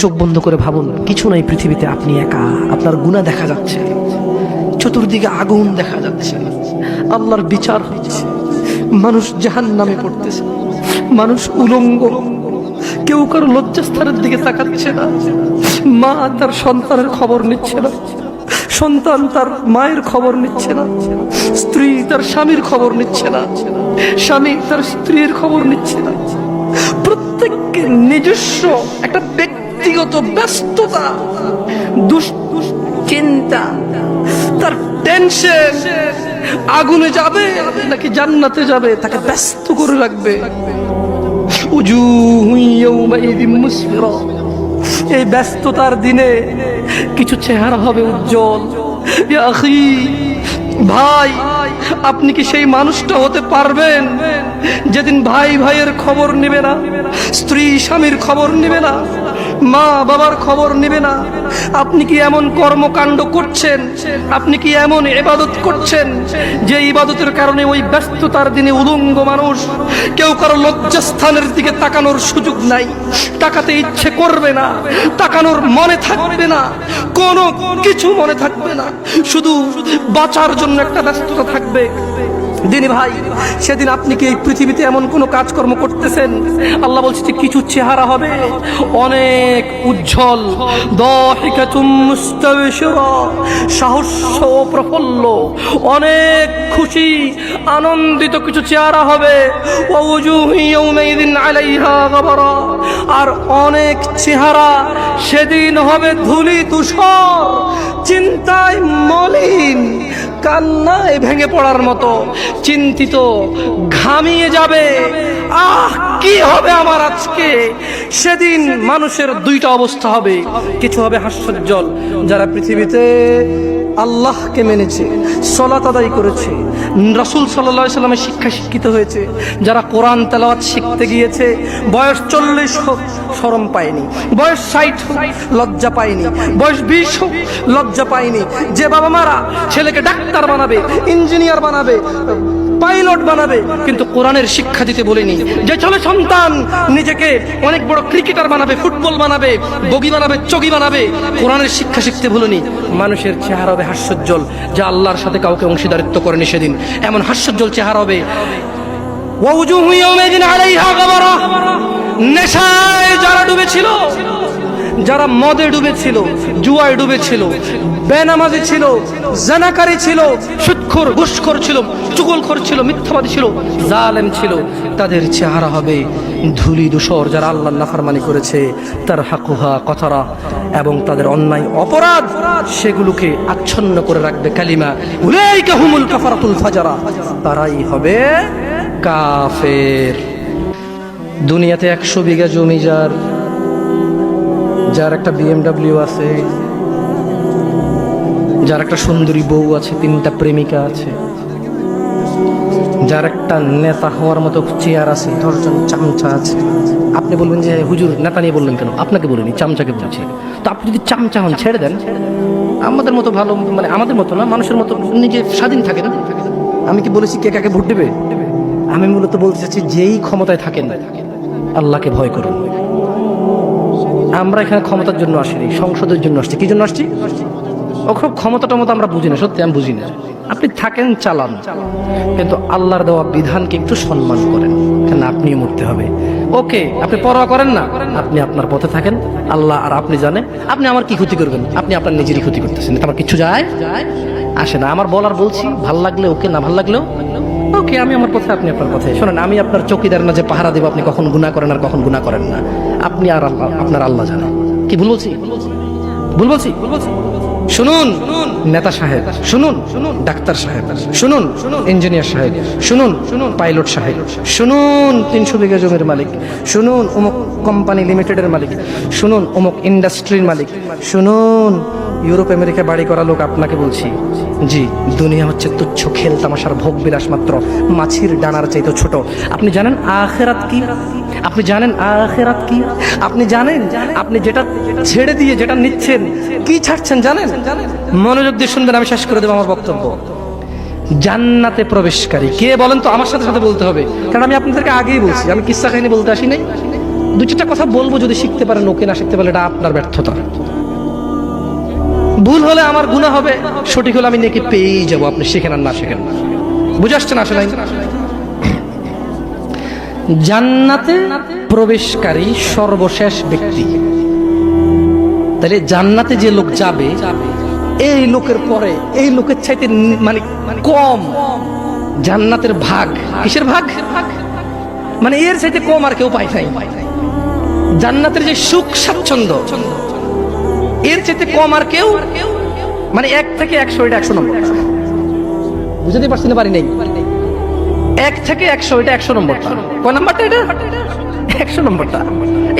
চোখ বন্ধ করে ভাবুন, কিছু নাই পৃথিবীতে আপনি একা, আপনার গুণা দেখা যাচ্ছে, চতুর্দিকে আগুন দেখা যাচ্ছে, আল্লাহর বিচার হচ্ছে, মানুষ জাহান নামে পড়তেছে, মানুষ উলঙ্গ, কেউ কারও লজ্জাস্থানের দিকে তাকাচ্ছে না, মা তার সন্তানের খবর নিচ্ছে না, সন্তান তার মায়ের খবর নিচ্ছে না, স্ত্রী তার স্বামীর খবর নিচ্ছে না, স্বামী তার স্ত্রীর খবর নিচ্ছে না, প্রত্যেককে নিজস্ব একটা ব্যক্তিগত ব্যস্ততা দুশ্চিন্তা, তার টেনশন আগুনে যাবে নাকি জান্নাতে যাবে, তাকে ব্যস্ত করে রাখবে। এই ব্যস্ততার দিনে কিছু চেহারা হবে উজ্জ্বল। ভাই, আপনি কি সেই মানুষটা হতে পারবেন যেদিন ভাই ভাইয়ের খবর নেবে না, স্ত্রী স্বামীর খবর নেবে না? মা বাবার খবর নেবে না। আপনি কি এমন কর্মকাণ্ড করছেন? আপনি কি এমন ইবাদত করছেন? যে ইবাদতের কারণে ওই ব্যস্ততার দিনে উলঙ্গ মানুষ কেউ কারও লজ্জাস্থানের দিকে তাকানোর সুযোগ নাই। তাকাতে ইচ্ছে করবে না। তাকানোর মনে থাকবে না। কোনো কিছু মনে থাকবে না। শুধু বাঁচার জন্য একটা ব্যস্ততা থাকবে। দিনী ভাই, সেদিন আপনি কি এই পৃথিবীতে এমন কোনো কাজকর্ম করতেছেন? আল্লাহ বলছে যে কিছু চেহারা হবে। অনেক উজ্জ্বল সাহস প্রফুল্ল, অনেক খুশি, আনন্দিত কিছু চেহারা হবে। আর অনেক চেহারা সেদিন হবে ধুলি তুষার চিন্তায় মলিন। কান্নায় ভেঙে পড়ার মতো, চিন্তিত ঘামিয়ে যাবে। আহ, কি হবে আমার আজকে? সেদিন মানুষের দুইটা অবস্থা হবে। কিছু হবে হাস্যজ্জ্বল, যারা পৃথিবীতে আল্লাহকে মেনেছে, সলাত আদায় করেছে। রাসুল সাল্লা সাল্লামের শিক্ষা শিক্ষিত হয়েছে। যারা কোরআন তেলাওয়াত শিখতে গিয়েছে, বয়স চল্লিশ হোক সরম পায়নি। বয়স ষাট হোক, লজ্জা পায়নি। বয়স বিশ হোক, লজ্জা পায়নি। যে বাবা মারা ছেলেকে ডাক্তার বানাবে, ইঞ্জিনিয়ার বানাবে, পাইলট বানাবে, কিন্তু কোরআনের শিক্ষা দিতে বলিনি। যে ছেলে সন্তান নিজেকে অনেক বড় ক্রিকেটার বানাবে, ফুটবল বানাবে, বগি বানাবে, চগি বানাবে, কোরআনের শিক্ষা শিখতে বলিনি। মানুষের চেহারা হবে হাস্যোজ্জ্বল, যা আল্লাহর সাথে কাউকে অংশীদারিত্ব করে নি সেদিন। এমন হাস্যোজ্জ্বল চেহারা হবে। নেশায় যারা ডুবেছিল যারা মদে ডুবেছিল, জুয়ায় ডুবেছিল, বেনামাজি ছিল, জানাকারী ছিল, সুৎখোর, ঘুষখোর ছিল, চুগলখোর ছিল, মিথ্যাবাদী ছিল, জালেম ছিল, তাদের চেহারা হবে ধুলি দূষর যারা আল্লাহ নাফরমানি করেছে, তার হাকুহা, কথারা এবং তাদের অন্যায়, অপরাধ, সেগুলোকে আচ্ছন্ন করে রাখবে কালিমা। উলাইকা হুমুল কাফারাতুল ফাজারা। তারাই হবে কাফের। দুনিয়াতে একশো বিঘা জমি যার যার একটা বিএমডাব্লিউ আছে, যার একটা সুন্দরী বউ আছে, তিনটা প্রেমিকা আছে, যার একটা নেতা হওয়ার মতো চেয়ার আছে, দশজন চামচা আছে। আপনি বলবেন যে, হুজুর, নেতা নিয়ে বললেন কেন? আপনাকে বলিনি, চামচাকে বলছি। তো আপনি যদি চামচা হন, ছেড়ে দেন। আমাদের মতো ভালো মানে আমাদের মতো না, মানুষের মতো নিজে স্বাধীন থাকে থাকেন আমি কি বলেছি কে কাকে ভোট দেবে? আমি মূলত বলতে চাচ্ছি, যেই ক্ষমতায় থাকেন, আল্লাহকে ভয় করুন। আমরা এখানে ক্ষমতার জন্য আসিনি, সংসদের জন্য আসছি। কি জন্য আসছি? খুব ক্ষমতা টমতা আমরা বুঝি না, সত্যি আমি বুঝি না। আপনি থাকেন, চালান। কিন্তু আল্লাহর দেওয়া বিধানকে একটু সম্মান করেন, কেন আপনিও মরতে হবে। ওকে, আপনি পরোয়া করেন না? আপনি আপনার পথে থাকেন, আল্লাহ আর আপনি জানে আপনি আমার কি ক্ষতি করবেন? আপনি আপনার নিজেরই ক্ষতি করতেছেন আমার কিছু যায়? আসে না। আমার বলার বলছি, ভালো লাগলে ওকে, না ভালো লাগলেও ওকে, আমি আমার পথে, আপনি আপনার কথা শোনেন, আমি আপনার চকিদার না যে পাহারা দেবো, আপনি কখন গুণা করেন আর কখন গুণা করেন না। আপনি আর আল্লাহ, আপনার আল্লাহ জানেন। কি ভুল বলছি? ভুল বলছি? শুনুন, নেতা সাহেব, শুনুন, ডাক্তার সাহেব, শুনুন, ইঞ্জিনিয়ার সাহেব, শুনুন, পাইলট সাহেব, শুনুন, তিনশো বিঘা জমির মালিক, শুনুন, অমুক কোম্পানি লিমিটেডের মালিক। শুনুন, অমুক ইন্ডাস্ট্রির মালিক। শুনুন ইউরোপ আমেরিকা বাড়ি করা লোক আপনাকে বলছি। জি, দুনিয়া হচ্ছে তুচ্ছ খেল, তামাশার ভোগ বিলাস মাত্র। মাছির ডানার চাইতে ছোট। আপনি জানেন আখেরাত কি? আপনি জানেন আখেরাত কি? আপনি জানেন? আপনি যেটা ছেড়ে দিয়ে যেটা নিচ্ছেন, কি ছাড়ছেন জানেন? মনোযোগ দিয়ে শুনবেন, আমি শেষ করে দেবো আমার বক্তব্য। জান্নাতে প্রবেশকারী। কে বলেন তো? আমার সাথে সাথে বলতে হবে। কারণ আমি আপনাদেরকে আগেই বলছি। আমি কিস্সা কাহিনী বলতে আসি নাই। দু চারটা কথা বলব যদি শিখতে পারেন ওকে না শিখতে পারলে এটা আপনার ব্যর্থতা। ভুল হলে আমার গুণা হবে, সঠিক হলে আমি নেকি পেয়েই যাব, আপনি শেখেন আর না শেখেন। বুঝে আসছেন আসলে জান্নাতে প্রবেশকারী সর্বশেষ ব্যক্তি। তাহলে জান্নাতে যে লোক যাবে, এই লোকের পরে, এই লোকের চাইতে মানে কম জান্নাতের ভাগ। কিসের ভাগ? মানে এর চাইতে কম আর কেউ পায় নাই। জান্নাতের যে সুখ, স্বাচ্ছন্দ্য, এর চাইতে কম আর কেউ? মানে এক থেকে একশো, এটা একশো নম্বর। বুঝতে পারছি না, পারি নাই? এক থেকে একশো, এটা একশো নম্বরটা। কয় নম্বরটা এটা? একশো নম্বরটা।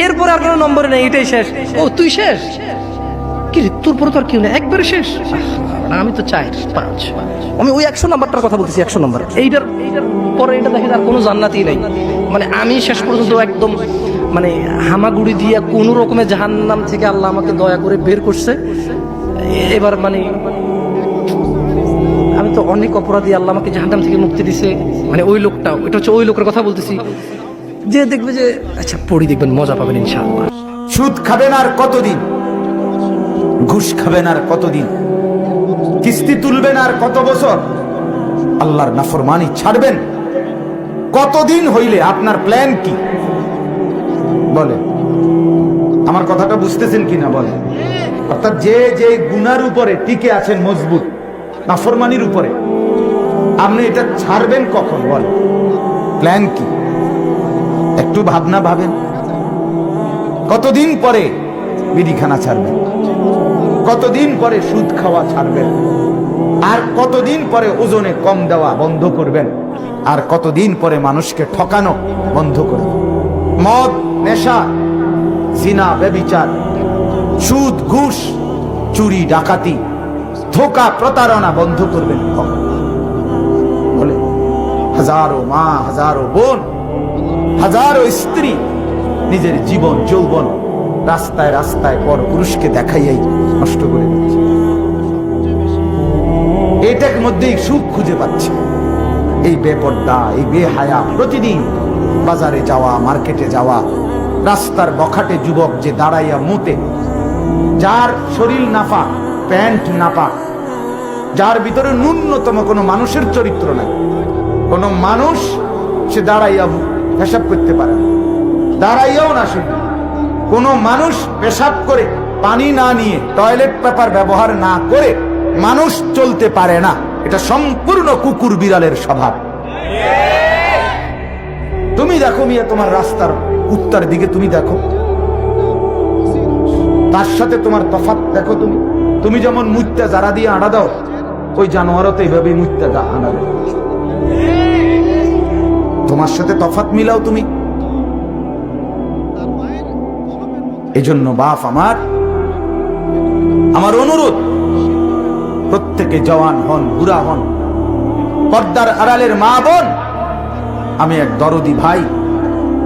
এরপর আর কোনো নম্বর নেই, এটাই শেষ। ও, তুই শেষ? কি তোর পরে তো আর কেউ নেই, একবারে শেষ? আমি তো চাই, পাঁচ। আমি ওই একশো নাম্বারটার কথা বলতেছি, একশো নাম্বার। এইটার পরে এটা দেখে আর কোনো জান্নাতই নেই। মানে আমি শেষ পর্যন্ত একদম মানে হামাগুড়ি দিয়ে কোনো রকমের জাহান্নাম থেকে আল্লাহ আমাকে দয়া করে বের করছে। এবার মানে আমি তো অনেক অপরাধী, আল্লাহ আমাকে জাহান্নাম থেকে মুক্তি দিছে। মানে ওই লোকটা, এটা হচ্ছে ওই লোকের কথা বলতেছি। যে দেখবে যে আচ্ছা পড়ি দেখবেন, মজা পাবেন ইনশাআল্লাহ। সুদ খাবেন আর কতদিন? ঘুষ খাবেন আর কতদিন? কিস্তি তুলবেন আর কত বছর? আল্লাহর নাফরমানি ছাড়বেন? কতদিন হইলে আপনার প্ল্যান কি? বলে। আমার কথাটা বুঝতেছেন কিনা বলে। অর্থাৎ যে যে গুনার উপরে টিকে আছেন মজবুত, নাফরমানির উপরে, আপনি এটা ছাড়বেন কখন বল। প্ল্যান কি? একটু ভাবনা ভাবেন। কতদিন পরে বিড়িখানা ছাড়বেন? কতদিন পরে সুদ খাওয়া ছাড়বেন? আর কতদিন পরে ওজনে কম দেওয়া বন্ধ করবেন? আর কতদিন পরে মানুষকে ঠকানো বন্ধ করবেন? মদ, নেশা, জিনা, ব্যবিচার, সুদ, ঘুষ, চুরি, ডাকাতি, ধোকা, প্রতারণা বন্ধ করবেন বলে, হাজারো মা, হাজারো বোন, হাজারো স্ত্রী নিজের জীবন, যৌবন রাস্তায় রাস্তায় পর পুরুষকে দেখাইয়াই নষ্ট করে দিচ্ছে। এটার মধ্যেই সুখ খুঁজে পাচ্ছে। এই বেপর্দা, এই বেহায়া প্রতিদিন বাজারে যাওয়া, মার্কেটে যাওয়া, রাস্তার বখাটে যুবক যে দাঁড়াইয়া মুতে, যার শরীর নাফা, প্যান্ট নাপা যার ভিতরে ন্যূনতম কোনো মানুষের চরিত্র নাই। কোনো মানুষ সে দাঁড়াইয়া পেশাব করতে পারে দাঁড়াইয়াও না শুধু কোনো মানুষ পেশাব করে পানি না নিয়ে, টয়লেট পেপার ব্যবহার না করে মানুষ চলতে পারে না। এটা সম্পূর্ণ কুকুর বিড়ালের স্বভাব। তুমি দেখো মিয়া, তোমার রাস্তার উত্তর দিকে তুমি দেখো। তার সাথে তোমার তফাৎ দেখো তুমি। তুমি যেমন মুত্যা যারা দিয়ে আড়া দাও, ওই জানোয়ারও তো এইভাবেই মুত্যা দা আনা তোমার সাথে তফাত মিলাও তুমি। এজন্য বাপ আমার আমার অনুরোধ, প্রত্যেকে জওয়ান হন, বুড়া হন, পর্দার আড়ালের মা বোন আমি এক দরদি ভাই।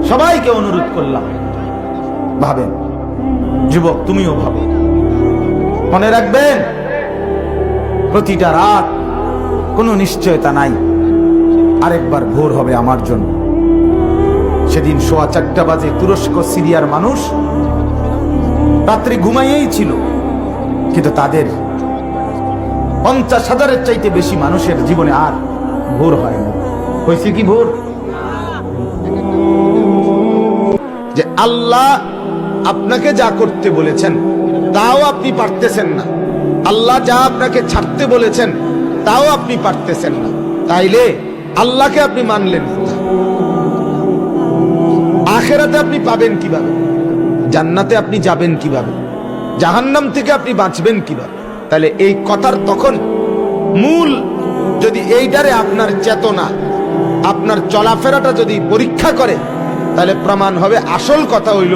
সবাইকে অনুরোধ করলাম। ভাবেন, যুবক, তুমিও ভাবো। মনে রাখবেন, প্রতিটা রাত কোনো নিশ্চয়তা নাই। আরেকবার ভোর হবে আমার জন্য। সেদিন সোয়া চারটা বাজে তুরস্ক সিরিয়ার মানুষ রাত্রি ঘুমাইয়েই ছিল। কিন্তু তাদের পঞ্চাশ হাজারের চাইতে বেশি মানুষের জীবনে আর ভোর হয়নি হয়েছে কি ভোর? আল্লাহ আপনাকে যা করতে বলেছেন, তাও আপনি পারতেছেন না। আল্লাহ যা আপনাকে ছাড়তে বলেছেন, তাও আপনি পারতেছেন না। তাইলে আল্লাহকে আপনি মানলেন আখেরাতে আপনি পাবেন কীভাবে? জান্নাতে আপনি যাবেন কীভাবে? জাহান্নাম থেকে আপনি বাঁচবেন কীভাবে? তাহলে এই কথার তখন মূল যদি এইটারে আপনার চেতনা, আপনার চলাফেরাটা যদি পরীক্ষা করে তাহলে প্রমাণ হবে, আসল কথা হইল,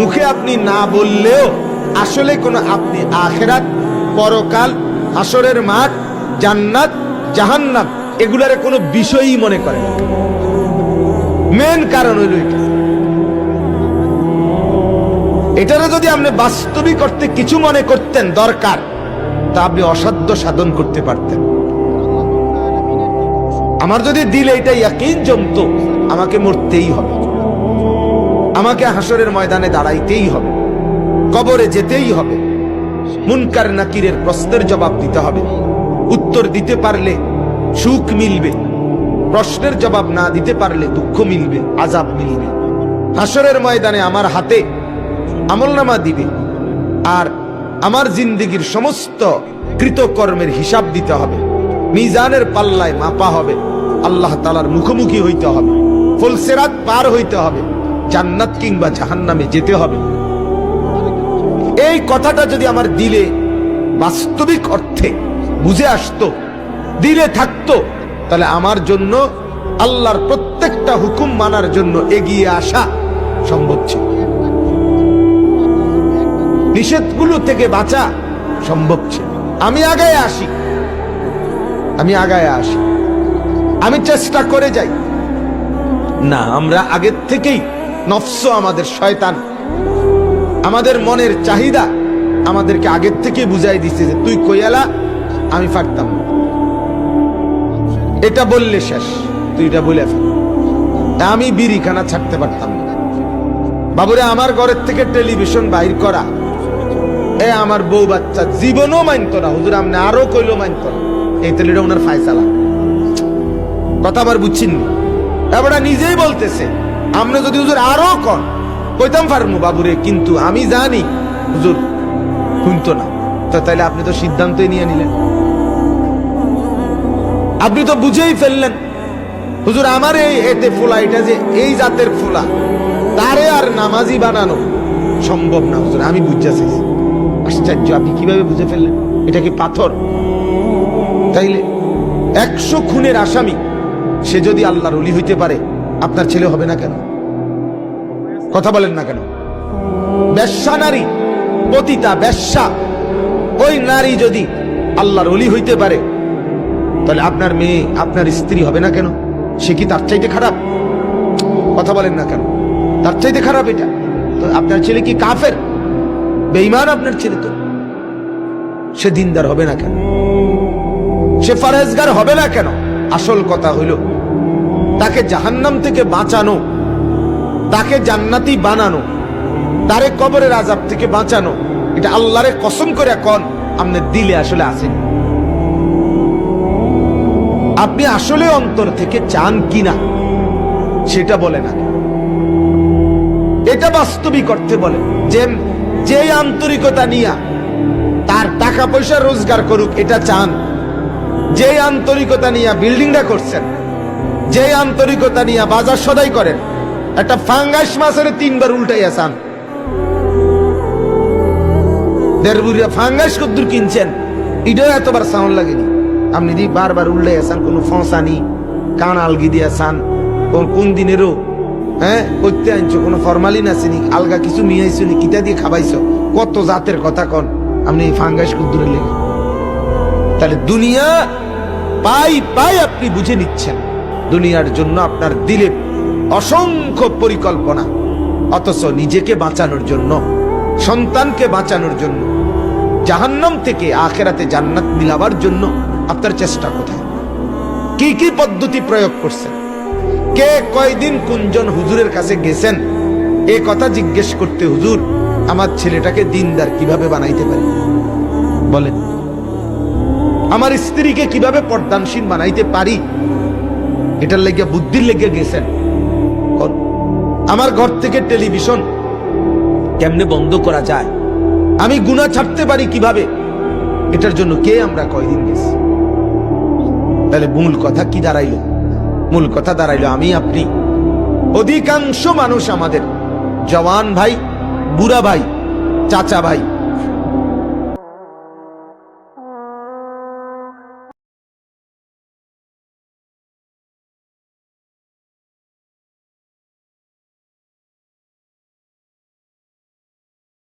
মুখে আপনি না বললেও আসলে কোনো আপনি আখেরাত, পরকাল, হাসরের মাঠ, জান্নাত জাহান্নাত এগুলার কোনো বিষয়ই মনে করেন মেন কারণ হইল এটা। এটারে যদি আপনি বাস্তবিক করতে কিছু মনে করতেন দরকার, তা আপনি অসাধ্য সাধন করতে পারতেন। আমার যদি দিলে এটা ইয়াকিন জমতো আমাকে মরতেই হবে। আমাকে হাসরের ময়দানে দাঁড়াইতেই হবে, কবরে যেতেই হবে। মুনকার নাকিরের প্রশ্নের জবাব দিতে হবে। উত্তর দিতে পারলে সুখ মিলবে। প্রশ্নের জবাব না দিতে পারলে দুঃখ মিলবে, আজাব মিলবে। হাসরের ময়দানে আমার হাতে আমলনামা দিবে আর আমার জিন্দিগির সমস্ত কৃতকর্মের হিসাব দিতে হবে। মিজানের পাল্লায় মাপা হবে। আল্লাহ তালার মুখোমুখি হইতে হবে। ফুলসেরাত পার হইতে হবে। জান্নাত কিংবা জাহান্নামে যেতে হবে। এই কথাটা যদি আমার দিলে বাস্তবিক অর্থে বুঝে আসতো, দিলে থাকতো, তাহলে আমার জন্য আল্লাহর প্রত্যেকটা হুকুম মানার জন্য এগিয়ে আসা সম্ভব ছিল। নিষেধগুলো থেকে বাঁচা সম্ভব ছিল। আমি আগায় আসি। আমি আগায় আসি। আমি চেষ্টা করে যাই। না, আমরা আগের থেকেই নফস আমাদের শয়তান। আমাদের মনের চাহিদা আমাদেরকে আগের থেকে বুঝাই দিচ্ছে যে, তুই কইয়ালা, আমি পারতাম এটা বললে শেষ, তুই এটা বলে ফেল। আমি বিড়িখানা ছাড়তে পারতাম না। বাবুরে, আমার ঘরের থেকে টেলিভিশন বাইর করা। এ আমার বউ বাচ্চা, জীবনও মানতো না। হুজুর, আপনি আরও কইলো মানতো না। এই তেলিটা ওনার ফায়সালা। কথা আবার বুঝছেন? এবারে নিজেই বলতেছে আমরা যদি হুজুর আরও কন, কইতাম পারমু বাবুরে, কিন্তু আমি জানি, হুজুর, শুনতো না। তো তাইলে আপনি তো সিদ্ধান্তই নিয়ে নিলেন। আপনি তো বুঝেই ফেললেন। হুজুর, আমার এই এতে ফোলা, এটা যে এই জাতের ফোলা, তারে আর নামাজি বানানো সম্ভব না, হুজুর, আমি বুঝতেছি আশ্চর্য, আপনি কীভাবে বুঝে ফেললেন? এটা কি পাথর? তাইলে একশো খুনের আসামি, সে যদি আল্লাহর অলি হইতে পারে আপনার ছেলে হবে না কেন? কথা বলেন না কেন? বেশ্যা নারী, পতিতা বেশ্যা ওই নারী যদি আল্লাহর অলি হইতে পারে, তাহলে আপনার মেয়ে, আপনার স্ত্রী হবে না কেন? সে কি তার চাইতে খারাপ? কথা বলেন না কেন? তার চাইতে খারাপ এটা। তো আপনার ছেলে কি কাফের? বেঈমান আপনার ছেলে তো। সে দিনদার হবে না কেন? সে ফারেজগার হবে না কেন? আসল কথা হইল তাকে জাহান্নাম থেকে বাঁচানো, তাকে জান্নাতি বানানো, তারে কবরের আজাব থেকে বাঁচানো। এটা আল্লাহরে কসম করে কন আপনার দিলে আসলে আসেন। আপনি আসলে অন্তর থেকে চান কিনা, সেটা বলে না এটা বাস্তবিক করতে বলে, যে যে আন্তরিকতা নিয়া তার টাকা পয়সা রোজগার করুক, এটা চান। যে আন্তরিকতা নিয়ে বিল্ডিংটা করছেন যে আন্তরিকতা নিয়ে বাজার সদাই করেন, একটা ফাঙ্গাস মাছের তিনবার উল্টাই আসান। দেড় বুড়িয়া ফাঙ্গাস কদ্দুর কিনছেন, এটাও এতবার সাউন্ড লাগেনি। আপনি দি বারবার উল্টে আসান, কোনো ফসানি কান আলগি দিয়ে আসান, কোন দিনেরও হ্যাঁ করতে আনছো, কোনো ফরমালিন আসেনি, আলগা কিছু মিয়াইছো নি, কিতা দিয়ে খাবাইছো, কত জাতের কথা কন, আপনি এই ফাঙ্গাস কদ্দুরে লেগে। তাহলে দুনিয়া পাই পাই আপনি বুঝে নিচ্ছেন। দুনিয়ার জন্য আপনার দিলে অসংখ্য পরিকল্পনা। অথচ নিজেকে বাঁচানোর জন্য, সন্তানকে বাঁচানোর জন্য, জাহান্নাম থেকে আখেরাতে জান্নাত মিলাবার জন্য আপনার চেষ্টা কোথায়? কি কি পদ্ধতি প্রয়োগ করছেন? কে কয়দিন কুঞ্জন হুজুরের কাছে গেছেন? এ কথা জিজ্ঞেস করতে হুজুর, আমার ছেলেটাকে দিনদার কীভাবে বানাইতে পারি? বলেন। আমার স্ত্রীকে কীভাবে পর্দানসীন বানাইতে পারি? এটার লেগে বুদ্ধির লেগে গেছেন। আমার ঘর থেকে টেলিভিশন কেমনে বন্ধ করা যায়? আমি গুণা ছাড়তে পারি কীভাবে? এটার জন্য কে আমরা কয়দিন গেছি? তাহলে মূল কথা কি দাঁড়াইল? মূল কথা দাঁড়াইলো আমি, আপনি। অধিকাংশ মানুষ আমাদের, জওয়ান ভাই, বুড়া ভাই, চাচা ভাই